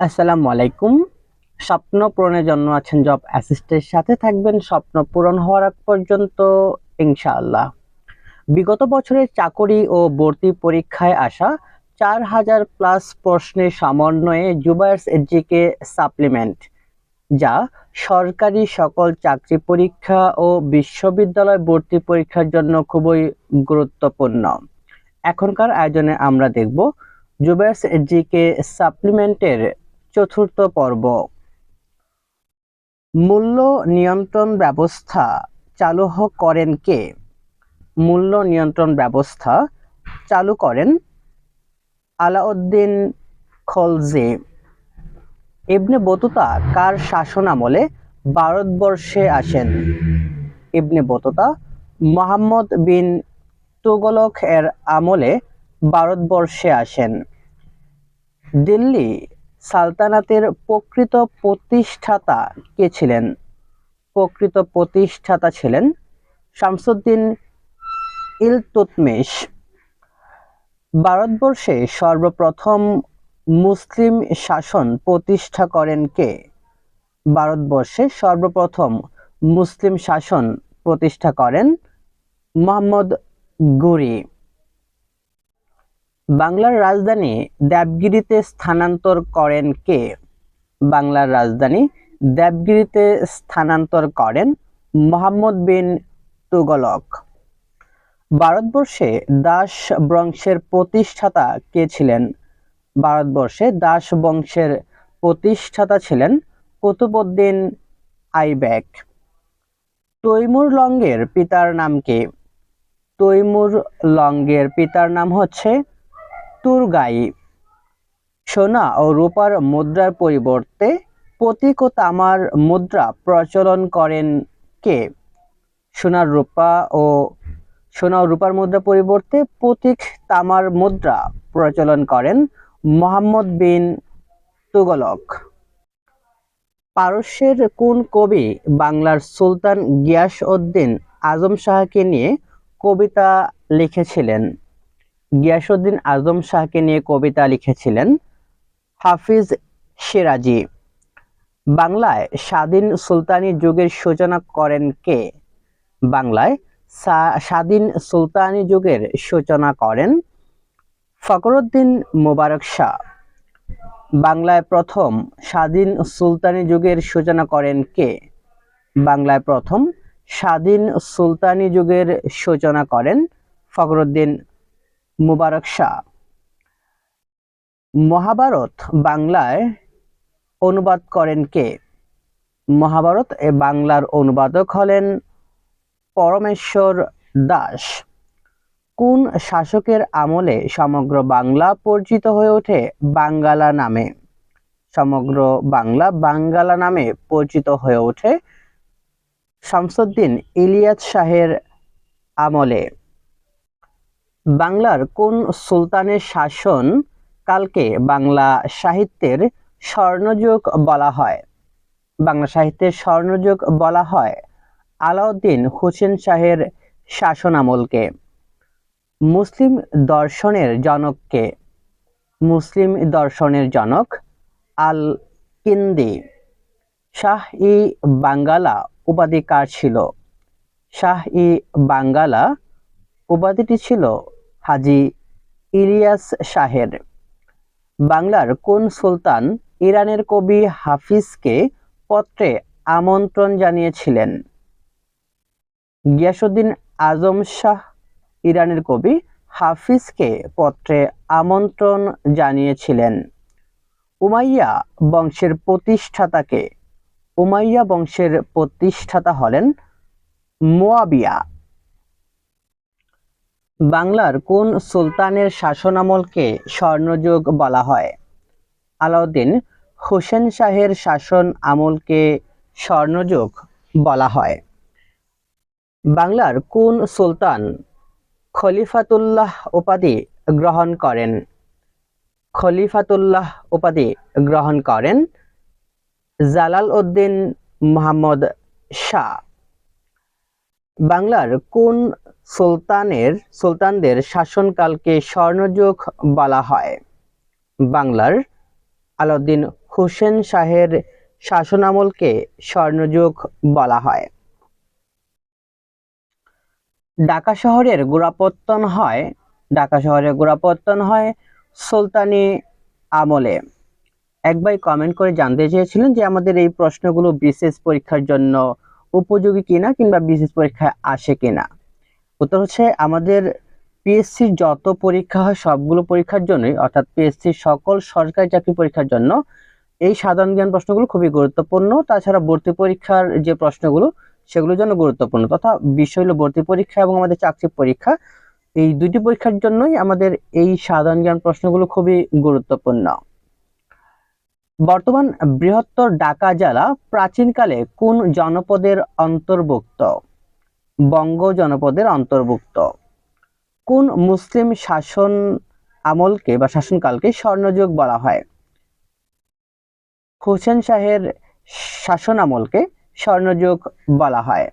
আসসালামু আলাইকুম। স্বপ্ন পূরণের জন্য আছেন জব অ্যাসিস্টের সাথে থাকবেন স্বপ্ন পূরণ হওয়ার আগ পর্যন্ত, ইনশাআল্লাহ। বিগত বছরের চাকরি ও ভর্তি পরীক্ষায় আসা চার হাজার প্লাস প্রশ্নের সমন্বয়ে জুবায়ার্স এজিকে সাপ্লিমেন্ট যা সরকারি সকল চাকরি পরীক্ষা ও বিশ্ববিদ্যালয় ভর্তি পরীক্ষার জন্য খুবই গুরুত্বপূর্ণ। এখনকার আয়োজনে আমরা দেখব জুবায়ার্স এজিকে সাপ্লিমেন্টের চতুর্থ পর্ব। মূল্য নিয়ন্ত্রণ ব্যবস্থা চালু করেন কে? মূল্য নিয়ন্ত্রণ ব্যবস্থা চালু করেন আলাউদ্দিন খলজে। ইবনে বতুতা কার শাসনামলে ভারতবর্ষে আসেন? ইবনে বতুতা মোহাম্মদ বিন তুগলক এর আমলে ভারতবর্ষে আসেন। দিল্লি সালতানাতের প্রকৃত প্রতিষ্ঠাতা কে ছিলেন? প্রকৃত প্রতিষ্ঠাতা ছিলেন শামসুদ্দিন ইলতুৎমিশ ভারতবর্ষে সর্বপ্রথম মুসলিম শাসন প্রতিষ্ঠা করেন কে? ভারতবর্ষে সর্বপ্রথম মুসলিম শাসন প্রতিষ্ঠা করেন মোহাম্মদ গুরি। বাংলার রাজধানী দেবগিরিতে স্থানান্তর করেন কে? বাংলার রাজধানী দেবগিরিতে স্থানান্তর করেন মোহাম্মদ বিন তুগলক। ভারতবর্ষে দাস বংশের প্রতিষ্ঠাতা কে ছিলেন? ভারতবর্ষে দাস বংশের প্রতিষ্ঠাতা ছিলেন কুতুবউদ্দিন আইবেক। তৈমুর লঙ্গের পিতার নাম কে? তৈমুর লঙ্গের পিতার নাম হচ্ছে তুরগাই সোনা ও রূপার মুদ্রার পরিবর্তে প্রতীক ও তামার মুদ্রা প্রচলন করেন কে? সোনার রূপা ও সোনা ও রূপার মুদ্রা পরিবর্তে প্রতীক, তামার মুদ্রা প্রচলন করেন মোহাম্মদ বিন তুগলক। পারস্যের কোন কবি বাংলার সুলতান গিয়াস উদ্দিন আজম শাহকে নিয়ে কবিতা লিখেছিলেন? গিয়াসউদ্দিন আজম শাহকে নিয়ে কবিতা লিখেছিলেন হাফিজ সিরাজি। বাংলায় স্বাধীন সুলতানি যুগের সূচনা করেন কে? বাংলায় স্বাধীন সুলতানি যুগের সূচনা করেন ফখরুদ্দিন মোবারক শাহ। বাংলায় প্রথম স্বাধীন সুলতানি যুগের সূচনা করেন কে? বাংলায় প্রথম স্বাধীন সুলতানি যুগের সূচনা করেন ফখরুদ্দিন মুবারক শাহ। মহাভারত বাংলায় অনুবাদ করেন কে? মহাভারত এ বাংলার অনুবাদক হলেন পরমেশ্বর দাস। কোন শাসকের আমলে সমগ্র বাংলা পরিচিত হয়ে ওঠে? বাঙ্গালা নামে। সমগ্র বাংলা বাঙ্গালা নামে পরিচিত হয়ে ওঠে শামসুদ্দিন ইলিয়াস শাহের আমলে। বাংলার কোন সুলতানের শাসন কালকে বাংলা সাহিত্যের স্বর্ণযুগ বলা হয়? বাংলা সাহিত্যের স্বর্ণযুগ বলা হয় আলাউদ্দিন হোসেন শাহের শাসন আমলকে মুসলিম দর্শনের জনককে। মুসলিম দর্শনের জনক আল কিন্দি শাহ ই বাঙ্গালা উপাধি কার ছিল? শাহ ই বাঙ্গালা উপাধিটি ছিল হাজি ইলিয়াস শাহের। বাংলার কোন সুলতান ইরানের কবি হাফিজকে পত্রে আমন্ত্রণ জানিয়েছিলেন? গিয়াসুদ্দিন আজম শাহ, ইরানের কবি হাফিজকে পত্রে আমন্ত্রণ জানিয়েছিলেন। উমাইয়া বংশের প্রতিষ্ঠাতাকে, উমাইয়া বংশের প্রতিষ্ঠাতা হলেন মুয়াবিয়া। বাংলার কোন সুলতানের শাসনামলকে স্বর্ণযুগ বলা হয়? আলাউদ্দিন হোসেন শাহের শাসন আমলকে স্বর্ণযুগ বলা হয়। বাংলার কোন সুলতান খলিফাতুল্লাহ উপাধি গ্রহণ করেন? খলিফাতুল্লাহ উপাধি গ্রহণ করেন জালাল উদ্দিন মোহাম্মদ শাহ। বাংলার কোন সুলতানের, সুলতানদের শাসনকালকে স্বর্ণযুগ বলা হয়। বাংলার আলাউদ্দিন হুসেন শাহের শাসনামলকে স্বর্ণযুগ বলা হয়। ঢাকা শহরের গোড়াপত্তন হয়, ঢাকা শহরের গোড়াপত্তন হয় সুলতানি আমলে। এক ভাই কমেন্ট করে জানতে চেয়েছিলেন যে আমাদের এই প্রশ্নগুলো বিশেষ পরীক্ষার জন্য উপযোগী কিনা কিংবা বিশেষ পরীক্ষায় আসে কিনা। উত্তর হচ্ছে আমাদের পিএসসির যত পরীক্ষা হয় সবগুলো পরীক্ষার জন্যই, অর্থাৎ পিএসসির সকল সরকারি চাকরি পরীক্ষার জন্য এই সাধারণ জ্ঞান প্রশ্নগুলো খুবই গুরুত্বপূর্ণ। তাছাড়া ভর্তি পরীক্ষার যে প্রশ্নগুলো, সেগুলোর জন্য গুরুত্বপূর্ণ, তথা বিষয় হলো ভর্তি পরীক্ষা এবং আমাদের চাকরি পরীক্ষা। এই দুইটি পরীক্ষার জন্যই আমাদের এই সাধারণ জ্ঞান প্রশ্নগুলো খুবই গুরুত্বপূর্ণ। বর্তমান বৃহত্তর ঢাকা জেলা প্রাচীনকালে কোন জনপদের অন্তর্ভুক্ত? বঙ্গ জনপদের অন্তর্ভুক্ত। কোন মুসলিম শাসন আমলকে বা শাসনকালকে স্বর্ণযুগ বলা হয়? হোসেন শাহের শাসন আমলকে স্বর্ণযুগ বলা হয়।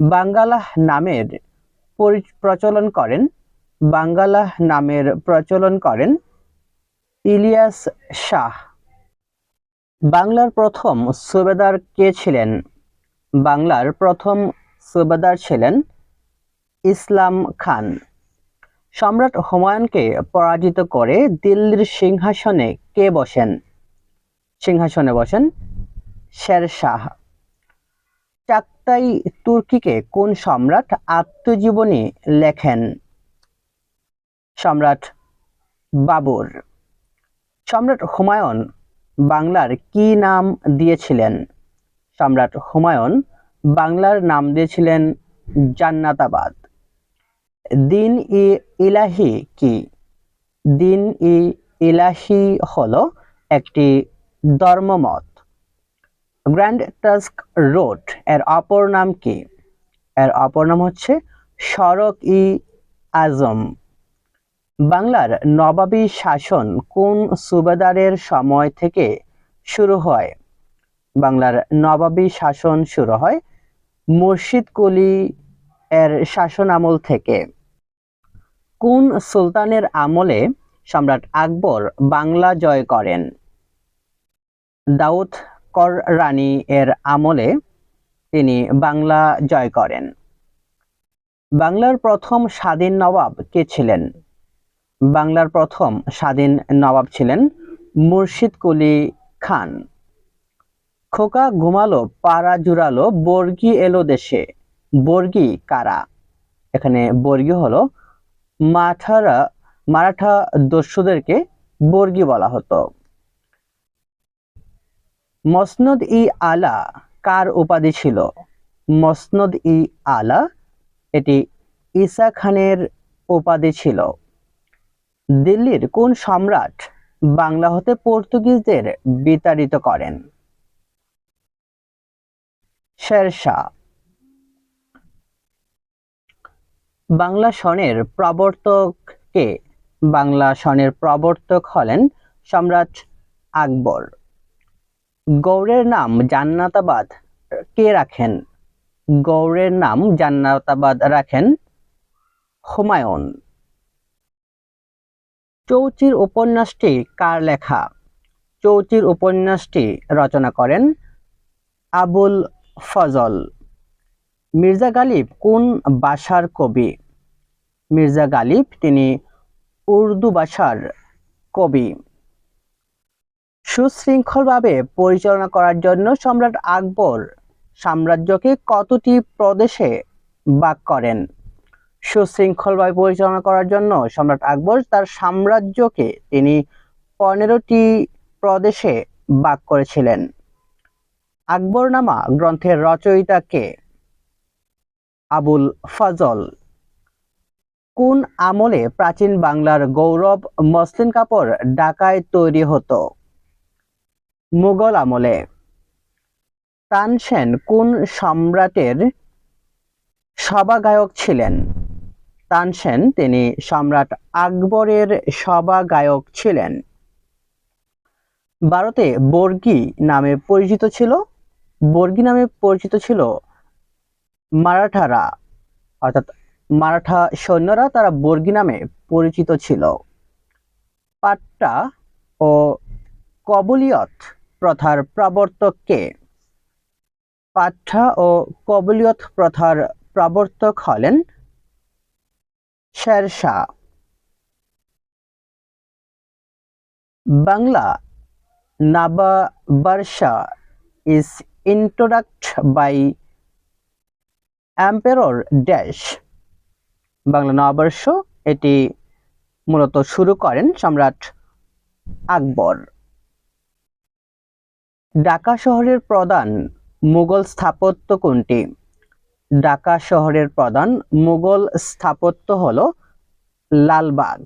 বাঙ্গালাহ নামের পরি- প্রচলন করেন বাঙ্গালাহ নামের প্রচলন করেন ইলিয়াস শাহ। বাংলার প্রথম সুবেদার কে ছিলেন? বাংলার প্রথম সুবেদার ছিলেন ইসলাম খান। সম্রাট হুমায়ুনকে পরাজিত করে দিল্লির সিংহাসনে কে বসেন? সিংহাসনে বসেন শের শাহ। চাকতাই তুর্কিকে কোন সম্রাট আত্মজীবনী লেখেন? সম্রাট বাবর। সম্রাট হুমায়ুন বাংলার কি নাম দিয়েছিলেন? সম্রাট হুমায়ুন বাংলার নাম দিয়েছিলেন জান্নাতাবাদ। দিন ই ইলাহি কি? দিন ই ইলাহি হলো একটি ধর্মমত। গ্র্যান্ড টাস্ক রোড, এর অপর নাম কি? এর অপর নাম হচ্ছে সড়ক ই আজম। বাংলার নবাবী শাসন কোন সুবেদারের সময় থেকে শুরু হয়? বাংলার নবাবী শাসন শুরু হয় মুর্শিদ কলি এর শাসন আমল থেকে। কোন সুলতানের আমলে সম্রাট আকবর বাংলা জয় করেন? দাউদ কর রানী এর আমলে তিনি বাংলা জয় করেন। বাংলার প্রথম স্বাধীন নবাব কে ছিলেন? বাংলার প্রথম স্বাধীন নবাব ছিলেন মুর্শিদ কুলি খান। খোকা ঘুমালো, পাড়া জুড়ালো, বর্গি এলো দেশে। বর্গি কারা? এখানে বর্গি হলো মাঠারা, মারাঠা দস্যুদেরকে বর্গি বলা হতো। মসনদ ই আলা কার উপাধি ছিল? মসনদ ই আলা এটি ঈসা খানের উপাধি ছিল। দিল্লির কোন সম্রাট বাংলা হতে পর্তুগিজদের বিতাড়িত করেন? শেরশাহ। বাংলা সনের প্রবর্তক কে বাংলা সনের প্রবর্তক হলেন সম্রাট আকবর। গৌড়ের নাম জান্নাতাবাদ কে রাখেন? গৌড়ের নাম জান্নাতাবাদ রাখেন হুমায়ুন। চৌচির উপন্যাসটি কার লেখা? চৌচির উপন্যাসটি রচনা করেন আবুল ফজল। মির্জা গালিব কোন ভাষার কবি? মির্জা গালিব তিনি উর্দু ভাষার কবি। সুশৃঙ্খলভাবে পরিচালনা করার জন্য সম্রাট আকবর সাম্রাজ্যকে কতটি প্রদেশে ভাগ করেন? সুশৃঙ্খলভাবে পরিচালনা করার জন্য সম্রাট আকবর তার সাম্রাজ্যকে তিনি পনেরোটি প্রদেশে ভাগ করেছিলেন। আকবরনামা গ্রন্থের রচয়িতা কে? আবুল ফজল। কোন আমলে প্রাচীন বাংলার গৌরব মসলিন কাপড় ঢাকায় তৈরি হতো? মুঘল আমলে। তানসেন কোন সম্রাটের সভাগায়ক ছিলেন? তানসেন তিনি সম্রাট আকবরের সভাগায়ক ছিলেন। ভারতে বর্গি নামে পরিচিত ছিল। বর্গি নামে পরিচিত ছিল মারাঠারা অর্থাৎ মারাঠা সৈন্যরা তারা বর্গি নামে পরিচিত ছিল। পাট্টা ও কবুলিয়ত প্রথার প্রবর্তক কে? ও কবুলিয়ত প্রথার প্রবর্তক হলেন Sher Shah Bangla Nababarsha is introduced by emperor dash Bangla Nababarsha, এটি মূলত শুরু করেন সম্রাট আকবর। ঢাকা শহরের প্রধান মুঘল স্থাপত্য কোনটি? ঢাকা শহরের প্রধান মুঘল স্থাপত্য হল লালবাগ।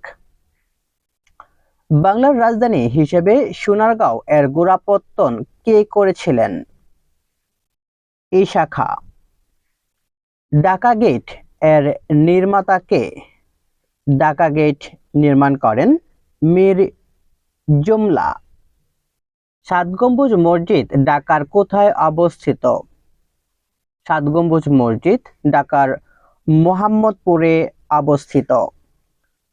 বাংলার রাজধানী হিসেবে সোনারগাঁও এর গোড়াপত্তন কে করেছিলেন? ঈশা খা ঢাকা গেটের নির্মাতা কে ঢাকা গেট নির্মাণ করেন মীর জুমলা। সাত গম্বুজ মসজিদ ঢাকার কোথায় অবস্থিত? সাত গম্বুজ মসজিদ ঢাকার মোহাম্মদপুরে অবস্থিত।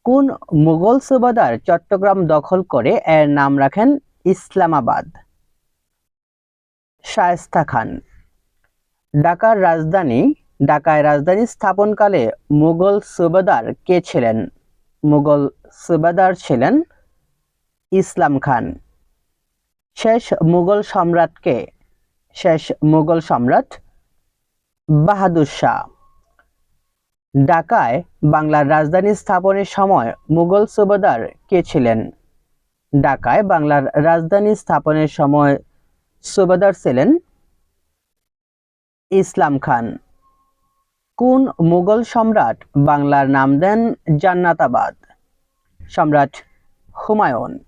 কোন মুঘল সুবাদার চট্টগ্রাম দখল করে এর নাম রাখেন ইসলামাবাদ? শায়েস্তা খান। ঢাকার রাজধানী, ঢাকায় রাজধানী স্থাপনকালে মুঘল সুবাদার কে ছিলেন? মুঘল সুবাদার ছিলেন ইসলাম খান। শেষ মুঘল সম্রাটকে শেষ মুঘল সম্রাট বাহাদুর শাহ। ঢাকায় বাংলার রাজধানী স্থাপনের সময় মুঘল সুবাদার কে ছিলেন? ঢাকায় বাংলার রাজধানী স্থাপনের সময় সুবাদার ছিলেন ইসলাম খান। কোন মুঘল সম্রাট বাংলার নাম দেন জান্নাতাবাদ? সম্রাট হুমায়ুন।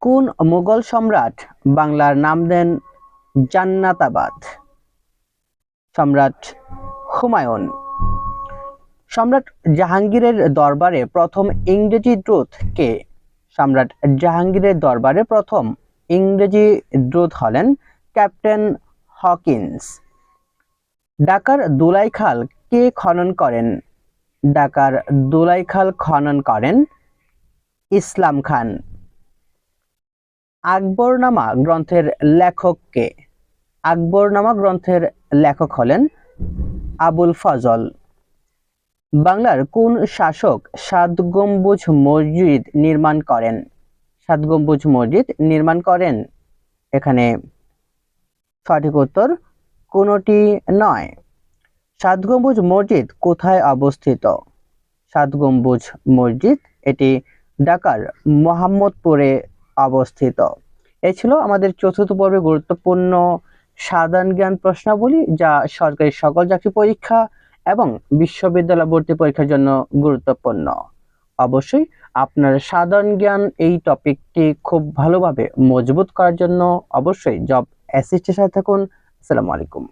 কোন মুঘল সম্রাট বাংলার নাম দেন জান্নাতাবাদ? সম্রাট হুমায়ুন। সম্রাট জাহাঙ্গীরের দরবারে প্রথম ইংরেজি দ্রুত কে? সম্রাট জাহাঙ্গীরের দরবারে প্রথম ইংরেজি দ্রুত হলেন ক্যাপ্টেন হকিন্স। ঢাকার দুলাইখাল কে খনন করেন? ঢাকার দুলাইখাল খনন করেন ইসলাম খান। আকবরনামা গ্রন্থের লেখক কে? আকবরনামা গ্রন্থের লেখক হলেন আবুল ফজল। বাংলার কোন শাসক সাত গম্বুজ মসজিদ নির্মাণ করেন? সাত গম্বুজ মসজিদ নির্মাণ করেন? এখানে সঠিক উত্তর কোনটি নয়। সাত গম্বুজ মসজিদ কোথায় অবস্থিত? সাত গম্বুজ মসজিদ, এটি ঢাকার মোহাম্মদপুরে অবস্থিত। এ ছিল আমাদের চতুর্থ পর্বে গুরুত্বপূর্ণ সাধারণ জ্ঞান প্রশ্নাবলী, যা সরকারি সকল চাকরি পরীক্ষা এবং বিশ্ববিদ্যালয় ভর্তি পরীক্ষার জন্য গুরুত্বপূর্ণ। অবশ্যই আপনার সাধারণ জ্ঞান এই টপিকটি খুব ভালোভাবে মজবুত করার জন্য অবশ্যই জব অ্যাসিস্টের সাথে থাকুন আসসালামু আলাইকুম